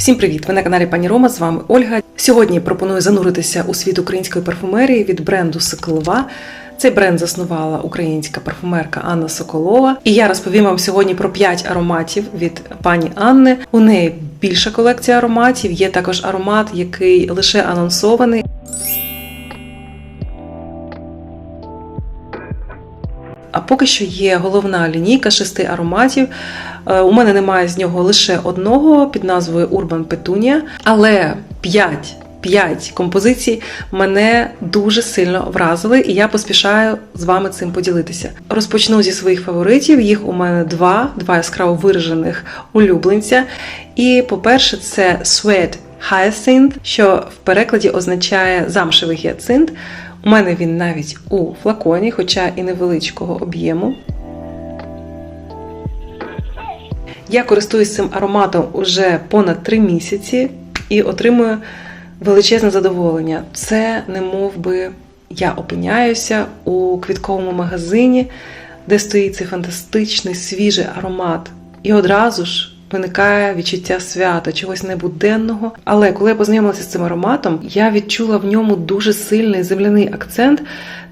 Всім привіт! Ви на каналі Пані Рома. З вами Ольга. Сьогодні пропоную зануритися у світ української парфумерії від бренду Соколова. Цей бренд заснувала українська парфумерка Анна Соколова. І я розповім вам сьогодні про 5 ароматів від пані Анни. У неї більша колекція ароматів. Є також аромат, який лише анонсований. А поки що є головна лінійка шести ароматів. Е, У мене немає з нього лише одного під назвою Urban Petunia, але 5, 5 композицій мене дуже сильно вразили, і я поспішаю з вами цим поділитися. Розпочну зі своїх фаворитів. Їх у мене два, два яскраво виражених улюбленця. І, по-перше, це Sweat Hyacinth, що в перекладі означає замшевий гіацинт. У мене він навіть у флаконі, хоча і невеличкого об'єму. Я користуюсь цим ароматом уже понад 3 місяці і отримую величезне задоволення. Це не мов би я опиняюся у квітковому магазині, де стоїть цей фантастичний свіжий аромат. І одразу ж виникає відчуття свята, чогось небуденного. Але коли я познайомилася з цим ароматом, я відчула в ньому дуже сильний земляний акцент.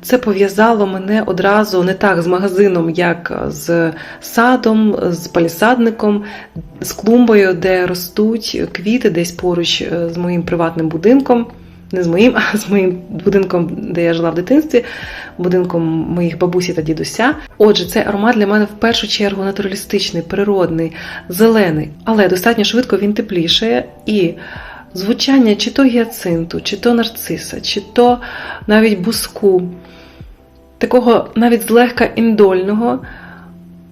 Це пов'язало мене одразу не так з магазином, як з садом, з палісадником, з клумбою, де ростуть квіти десь поруч з моїм приватним будинком. Не з моїм, а з моїм будинком, де я жила в дитинстві, будинком моїх бабусі та дідуся. Отже, цей аромат для мене в першу чергу натуралістичний, природний, зелений, але достатньо швидко він теплішає і звучання чи то гіацинту, чи то нарциса, чи то навіть буску, такого навіть злегка індольного.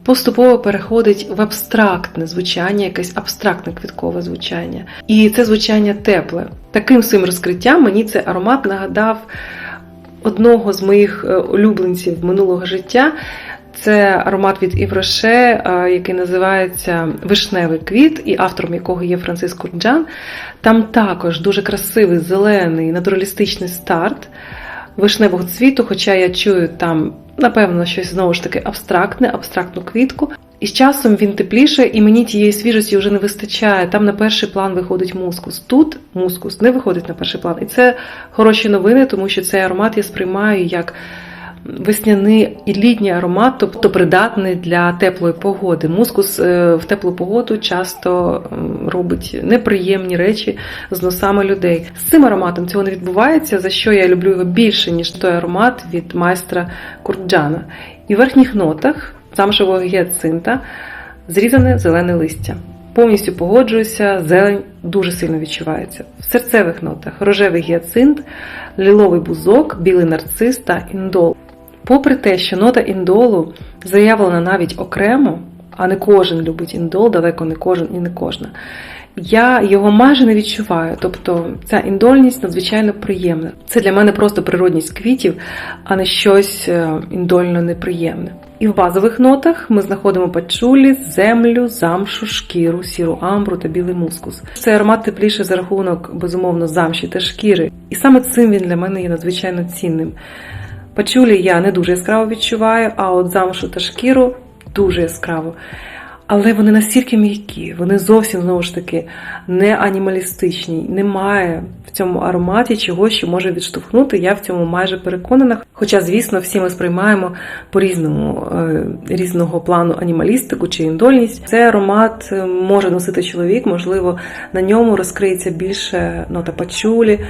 Поступово переходить в абстрактне звучання, якесь абстрактне квіткове звучання. І це звучання тепле. Таким своїм розкриттям мені цей аромат нагадав одного з моїх улюбленців минулого життя. Це аромат від Івроше, який називається Вишневий квіт, і автором якого є Франциск Курджан. Там також дуже красивий зелений натуралістичний старт вишневого цвіту, хоча я чую там, напевно, щось знову ж таки абстрактне, абстрактну квітку. І з часом він тепліше, і мені тієї свіжості вже не вистачає. Там на перший план виходить мускус. Тут мускус не виходить на перший план. І це хороші новини, тому що цей аромат я сприймаю як весняний і літній аромат, тобто придатний для теплої погоди. Мускус в теплу погоду часто робить неприємні речі з носами людей. З цим ароматом цього не відбувається, за що я люблю його більше, ніж той аромат від майстра Курджана. І в верхніх нотах замшевого гіацинта зрізане зелене листя. Повністю погоджуюся, зелень дуже сильно відчувається. В серцевих нотах рожевий гіацинт, ліловий бузок, білий нарцис та індол. Попри те, що нота індолу заявлена навіть окремо, а не кожен любить індол, далеко не кожен і не кожна, я його майже не відчуваю. Тобто ця індольність надзвичайно приємна. Це для мене просто природність квітів, а не щось індольно неприємне. І в базових нотах ми знаходимо пачулі, землю, замшу, шкіру, сіру амбру та білий мускус. Цей аромат тепліше за рахунок, безумовно, замші та шкіри. І саме цим він для мене є надзвичайно цінним. Пачулі я не дуже яскраво відчуваю, а от замшу та шкіру дуже яскраво. Але вони настільки м'які, вони зовсім знову ж таки не анімалістичні. Немає в цьому ароматі чогось, що може відштовхнути. Я в цьому майже переконана. Хоча, звісно, всі ми сприймаємо по-різному різного плану анімалістику чи індольність. Цей аромат може носити чоловік, можливо, на ньому розкриється більше нота пачулі.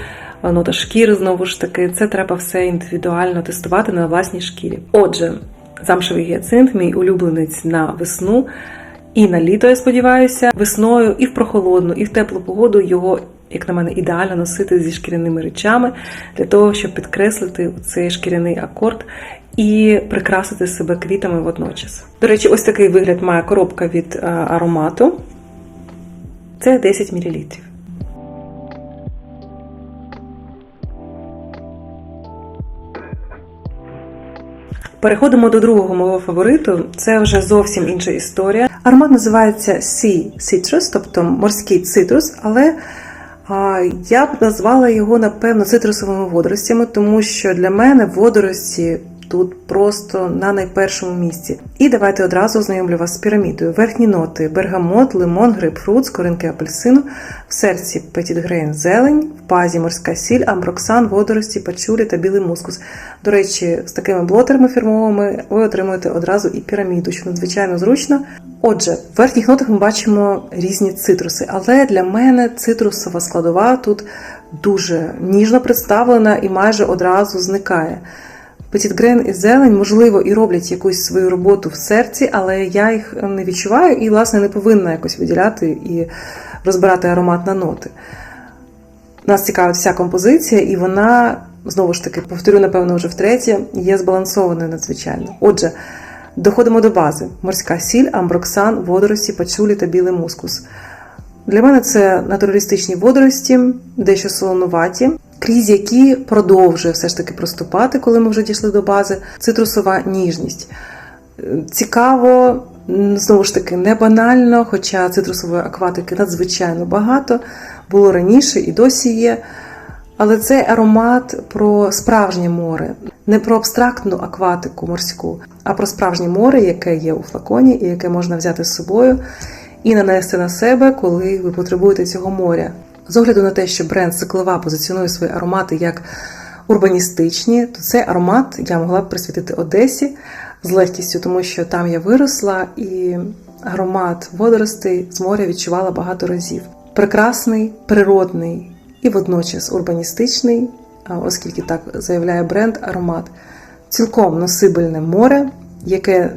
Нота шкіри, знову ж таки, це треба все індивідуально тестувати на власній шкірі. Отже, замшевий гіацинт, мій улюбленець на весну і на літо, я сподіваюся, весною і в прохолодну, і в теплу погоду його, як на мене, ідеально носити зі шкіряними речами для того, щоб підкреслити цей шкіряний акорд і прикрасити себе квітами водночас. До речі, ось такий вигляд має коробка від аромату. Це 10 мл. Переходимо до другого мого фавориту. Це вже зовсім інша історія. Аромат називається Sea Citrus, тобто морський цитрус, але я б назвала його, напевно, цитрусовими водоростями, тому що для мене водорості тут просто на найпершому місці. І давайте одразу ознайомлю вас з пірамідою. Верхні ноти бергамот, лимон, грейпфрут, скоринки апельсину, в серці петітгрейн зелень, в базі морська сіль, амброксан, водорості, пачулі та білий мускус. До речі, з такими блотерами фірмовими ви отримуєте одразу і піраміду, що надзвичайно зручно. Отже, в верхніх нотах ми бачимо різні цитруси, але для мене цитрусова складова тут дуже ніжно представлена і майже одразу зникає. Петітгрен і зелень, можливо, і роблять якусь свою роботу в серці, але я їх не відчуваю і, власне, не повинна якось виділяти і розбирати аромат на ноти. Нас цікавить вся композиція, і вона, знову ж таки, повторю, напевно, вже втретє, є збалансованою надзвичайно. Отже, доходимо до бази: морська сіль, амброксан, водорості, пачулі та білий мускус. Для мене це натуралістичні водорості, дещо солонуваті, крізь які продовжує все ж таки проступати, коли ми вже дійшли до бази, цитрусова ніжність. Цікаво, знову ж таки, не банально, хоча цитрусової акватики надзвичайно багато, було раніше і досі є. Але цей аромат про справжнє море, не про абстрактну акватику морську, а про справжнє море, яке є у флаконі і яке можна взяти з собою і нанести на себе, коли ви потребуєте цього моря. З огляду на те, що бренд Циклова позиціонує свої аромати як урбаністичні, то цей аромат я могла б присвятити Одесі з легкістю, тому що там я виросла і аромат водоростей з моря відчувала багато разів. Прекрасний, природний і водночас урбаністичний, оскільки так заявляє бренд, аромат, цілком носибельне море, яке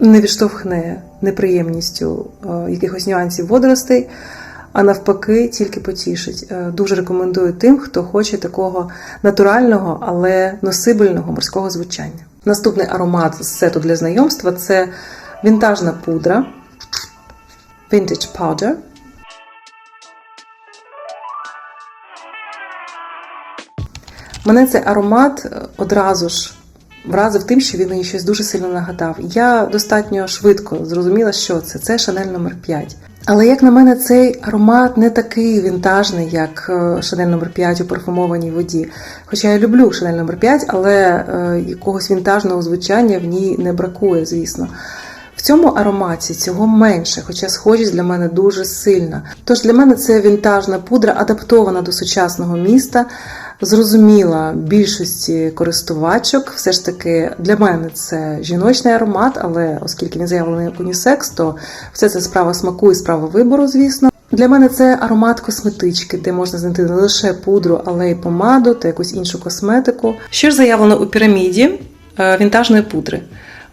не відштовхне неприємністю якихось нюансів водоростей, а навпаки, тільки потішить. Дуже рекомендую тим, хто хоче такого натурального, але носибельного морського звучання. Наступний аромат з сету для знайомства це вінтажна пудра Vintage Powder. Мене цей аромат одразу ж вразив тим, що він мені щось дуже сильно нагадав. Я достатньо швидко зрозуміла, що це. Це Шанель номер 5 Але, як на мене, цей аромат не такий вінтажний, як Шанель номер 5 у парфумованій воді. Хоча я люблю Шанель номер 5 але якогось вінтажного звучання в ній не бракує, звісно. В цьому ароматі цього менше, хоча схожість для мене дуже сильна. Тож для мене це вінтажна пудра, адаптована до сучасного міста. Зрозуміла більшості користувачок, все ж таки для мене це жіночний аромат, але оскільки він заявлений як унісекс, то все це справа смаку і справа вибору, звісно. Для мене це аромат косметички, де можна знайти не лише пудру, але й помаду та якусь іншу косметику. Що ж заявлено у піраміді вінтажної пудри?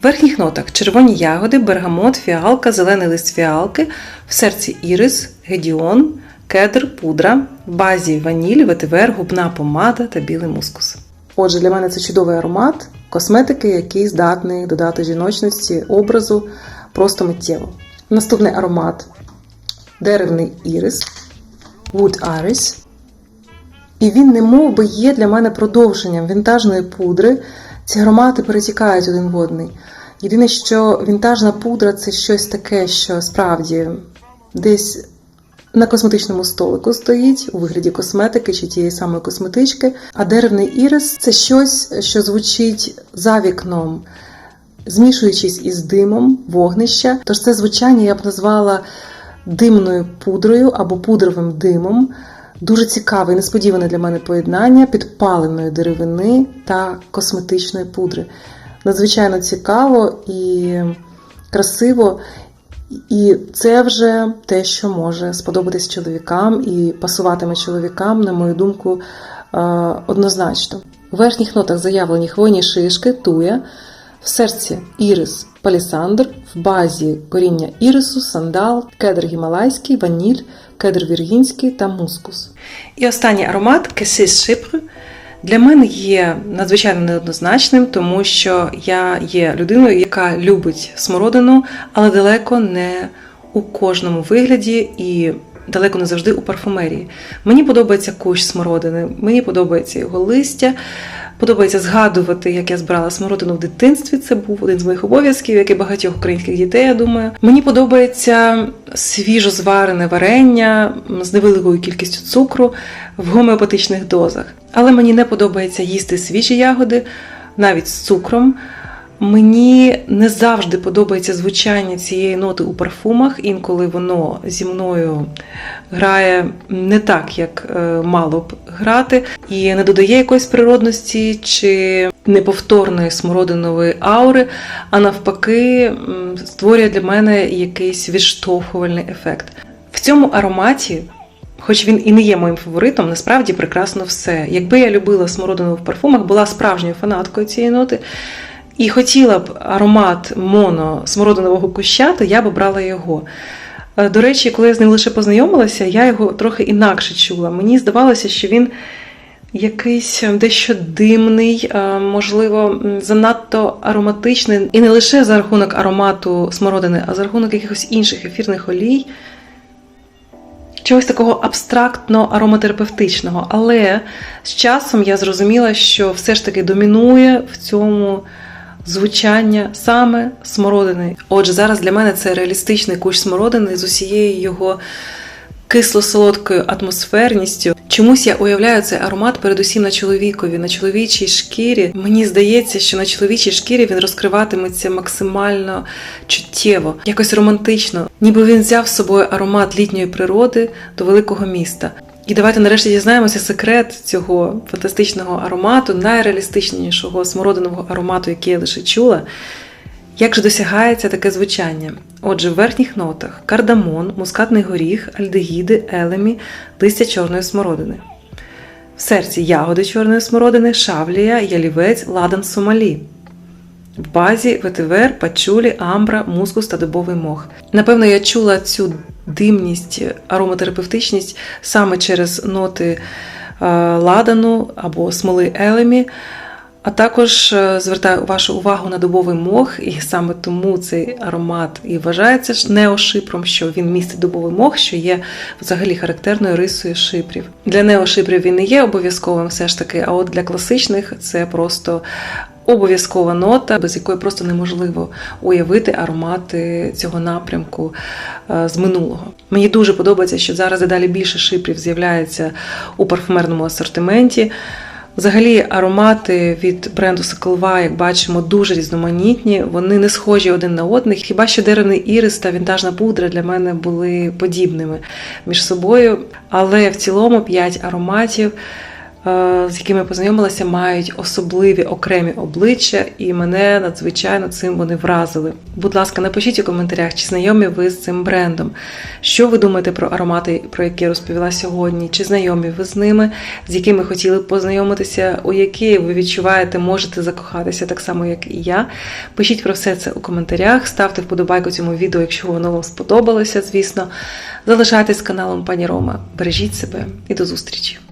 В верхніх нотах червоні ягоди, бергамот, фіалка, зелений лист фіалки, в серці ірис, гедіон, кедр, пудра, в базі ваніль, ветивер, губна помада та білий мускус. Отже, для мене це чудовий аромат косметики, який здатний додати жіночності образу просто миттєво. Наступний аромат деревний ірис, Wood Iris. І він не мов би є для мене продовженням вінтажної пудри. Ці аромати перетікають один в одний. Єдине, що вінтажна пудра це щось таке, що справді десь на косметичному столику стоїть у вигляді косметики чи тієї самої косметички. А деревний ірис це щось, що звучить за вікном, змішуючись із димом, вогнища. Тож це звучання я б назвала димною пудрою або пудровим димом. Дуже цікаве і несподіване для мене поєднання підпаленої деревини та косметичної пудри. Надзвичайно цікаво і красиво. І це вже те, що може сподобатись чоловікам і пасуватиме чоловікам, на мою думку, однозначно. У верхніх нотах заявлені хвойні шишки, туя, в серці ірис, палісандр, в базі коріння ірису, сандал, кедр гімалайський, ваніль, кедр віргінський та мускус. І останній аромат Кесіс Шипр для мене є надзвичайно неоднозначним, тому що я є людиною, яка любить смородину, але далеко не у кожному вигляді і далеко не завжди у парфумерії. Мені подобається кущ смородини, мені подобається його листя. Подобається згадувати, як я збирала смородину в дитинстві. Це був один з моїх обов'язків, як і багатьох українських дітей. Я думаю, мені подобається свіжо зварене варення з невеликою кількістю цукру в гомеопатичних дозах. Але мені не подобається їсти свіжі ягоди навіть з цукром. Мені не завжди подобається звучання цієї ноти у парфумах, інколи воно зі мною грає не так, як е, мало б грати, і не додає якоїсь природності чи неповторної смородинової аури, а навпаки, створює для мене якийсь відштовхувальний ефект. В цьому ароматі. Хоч він і не є моїм фаворитом, насправді прекрасно все. Якби я любила смородину в парфумах, була справжньою фанаткою цієї ноти, і хотіла б аромат моно смородинового куща, то я б обрала його. Е, До речі, коли я з ним лише познайомилася, я його трохи інакше чула. Мені здавалося, що він якийсь дещо димний, е, можливо, занадто ароматичний. І не лише за рахунок аромату смородини, а за рахунок якихось інших ефірних олій. Чогось такого абстрактно ароматерапевтичного. Але з часом я зрозуміла, що все ж таки домінує в цьому звучання саме смородини. Отже, зараз для мене це реалістичний кущ смородини з усією його кисло-солодкою атмосферністю. Чомусь я уявляю цей аромат передусім на чоловікові, на чоловічій шкірі. Мені здається, що на чоловічій шкірі він розкриватиметься максимально чуттєво, якось романтично, ніби він взяв з собою аромат літньої природи до великого міста. І давайте нарешті дізнаємося секрет цього фантастичного аромату, найреалістичнішого смородинового аромату, який я лише чула. Як же досягається таке звучання? Отже, в верхніх нотах кардамон, мускатний горіх, альдегіди, елемі, листя чорної смородини. В серці ягоди чорної смородини, шавлія, ялівець, ладан сомалі. Базі ветивер, пачулі, амбра, мускус та дубовий мох. Напевно, я чула цю димність, ароматерапевтичність саме через ноти е, ладану або смоли елемі. А також е, звертаю вашу увагу на дубовий мох, і саме тому цей аромат і вважається ж неошипром, що він містить дубовий мох, що є взагалі характерною рисою шипрів. Для неошипрів він не є обов'язковим, все ж таки, а от для класичних це просто обов'язкова нота, без якої просто неможливо уявити аромати цього напрямку е, з минулого. Мені дуже подобається, що зараз і далі більше шипрів з'являється у парфумерному асортименті. Взагалі, аромати від бренду Соколва, як бачимо, дуже різноманітні. Вони не схожі один на одних. Хіба що деревний ірис та вінтажна пудра для мене були подібними між собою. Але в цілому 5 ароматів, з якими я познайомилася, мають особливі окремі обличчя, і мене надзвичайно цим вони вразили. Будь ласка, напишіть у коментарях, чи знайомі ви з цим брендом. Що ви думаєте про аромати, про які я розповіла сьогодні? Чи знайомі ви з ними, з якими хотіли б познайомитися, у які ви відчуваєте, можете закохатися так само, як і я? Пишіть про все це у коментарях, ставте вподобайку цьому відео, якщо воно вам сподобалося, звісно. Залишайтесь каналом Пані Рома. Бережіть себе і до зустрічі!